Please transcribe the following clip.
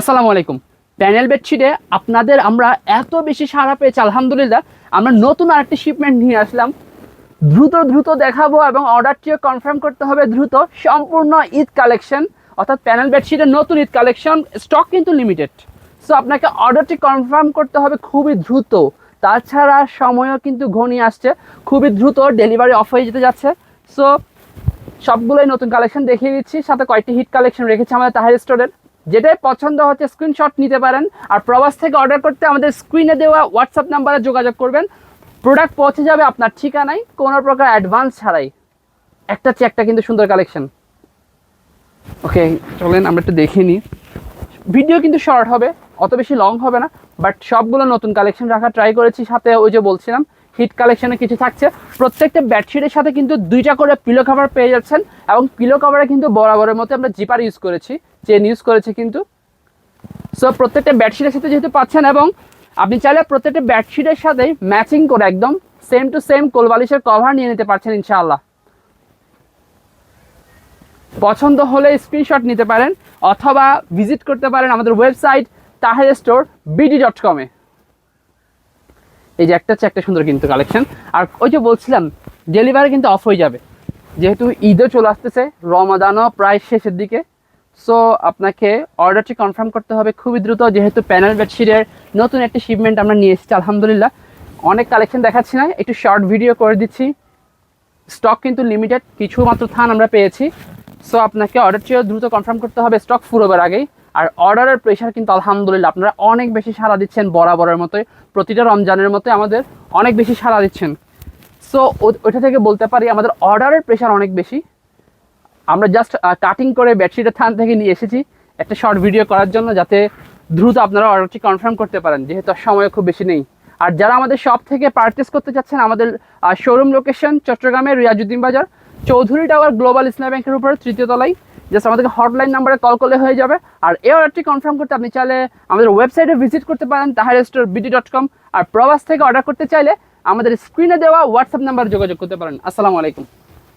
আসসালামু আলাইকুম। প্যানেল বেডশিটে আপনাদের আমরা এত বেশি সাড়া পেয়েছি, আলহামদুলিল্লাহ। আমরা নতুন আরেকটি শিপমেন্ট নিয়ে আসলাম। দ্রুত দ্রুত দেখাবো এবং অর্ডারটিও কনফার্ম করতে হবে দ্রুত। সম্পূর্ণ ঈদ কালেকশন অর্থাৎ প্যানেল বেডশিটের নতুন ঈদ কালেকশন স্টক কিন্তু লিমিটেড সো আপনাকে অর্ডারটি কনফার্ম করতে হবে খুবই দ্রুত। তাছাড়া সময়ও কিন্তু ঘনিয়ে আসছে, খুবই দ্রুত ডেলিভারি অফ হয়ে যেতে যাচ্ছে। সো সবগুলোই নতুন কালেকশন দেখিয়ে দিচ্ছি, সাথে কয়েকটি হিট কালেকশন রেখেছি আমাদের তাহার স্টোরের যেটাই পছন্দ হচ্ছে স্ক্রিনশট নিতে পারেন। আর প্রবাস থেকে অর্ডার করতে আমাদের স্ক্রিনে দেওয়া হোয়াটসঅ্যাপ নাম্বারে যোগাযোগ করবেন। প্রোডাক্ট পৌঁছে যাবে আপনার ঠিকানায়, কোনো প্রকার অ্যাডভান্স ছাড়াই। একটা চেয়ে একটা কিন্তু সুন্দর কালেকশন ওকে চলেন আমরা একটু দেখে নিই। ভিডিও কিন্তু শর্ট হবে, অত বেশি লং হবে না বাট সবগুলো নতুন কালেকশন রাখা ট্রাই করেছি, সাথে ওই যে বলছিলাম হিট কালেকশনে কিছু থাকছে। প্রত্যেকটা বেডশিটের সাথে কিন্তু দুইটা করে পিলো কভার পেয়ে যাচ্ছেন এবং পিলো কভারে কিন্তু বরাবরের মতো আমরা জিপার ইউজ করেছি চেন ইউজ করেছি কিন্তু। সো প্রত্যেকটা বেডশিটের সাথে যেহেতু পাচ্ছেন এবং আপনি চাইলে প্রত্যেকটা বেডশিটের সাথে ম্যাচিং করে একদম সেম টু সেম কোলবালিশের কভার নিয়ে নিতে পারছেন ইনশাআল্লাহ। পছন্দ হলে স্ক্রিনশট নিতে পারেন অথবা ভিজিট করতে পারেন আমাদের website Taher store BD dot কমে এই যে একটা হচ্ছে একটা সুন্দর কিন্তু কালেকশন আর ওই যে বলছিলাম ডেলিভারি কিন্তু অফ হয়ে যাবে। যেহেতু ঈদও চলে আসতেছে, রমাদানও প্রায় শেষের দিকে। সো আপনাকে অর্ডারটি কনফার্ম করতে হবে খুবই দ্রুত, যেহেতু প্যানেল বেডশিটের নতুন একটি শিপমেন্ট আমরা নিয়ে এসেছি, আলহামদুলিল্লাহ। অনেক কালেকশন দেখাচ্ছি না, একটু শর্ট ভিডিও করে দিচ্ছি। স্টক কিন্তু লিমিটেড কিছু মাত্র থান আমরা পেয়েছি। সো আপনাকে অর্ডারটিও দ্রুত কনফার্ম করতে হবে স্টক ফুরোবার আগেই। আর অর্ডারের প্রেশার কিন্তু আলহামদুলিল্লাহ আপনারা অনেক বেশি সাড়া দিচ্ছেন বরাবরের মতোই। প্রতিটা রমজানের মতোই আমাদের অনেক বেশি সাড়া দিচ্ছেন। সো ওইটা থেকে বলতে পারি আমাদের অর্ডারের প্রেশার অনেক বেশি। আমরা জাস্ট কাটিং করে বেডশিটের থান থেকে নিয়ে এসেছি একটা শর্ট ভিডিও করার জন্য যাতে দ্রুত আপনারা অর্ডারটি কনফার্ম করতে পারেন, যেহেতু সময় খুব বেশি নেই। আর যারা আমাদের শপ থেকে পারচেস করতে চাচ্ছেন, আমাদের শোরুম লোকেশন চট্টগ্রামের রিয়াজুদ্দিন বাজার চৌধুরী টাওয়ার গ্লোবাল ইসলাম ব্যাংকের উপরে তৃতীয় তলায়। জাস্ট আমাদেরকে হটলাইন নাম্বারে কল করলে হয়ে যাবে। আর এই অর্ডারটি কনফার্ম করতে আপনি চাইলে আমাদের ওয়েবসাইটে ভিজিট করতে পারেন Tahar store BD dot com আর প্রবাস থেকে অর্ডার করতে চাইলে আমাদের স্ক্রিনে দেওয়া হোয়াটসঅ্যাপ নাম্বারে যোগাযোগ করতে পারেন। আসসালামু আলাইকুম।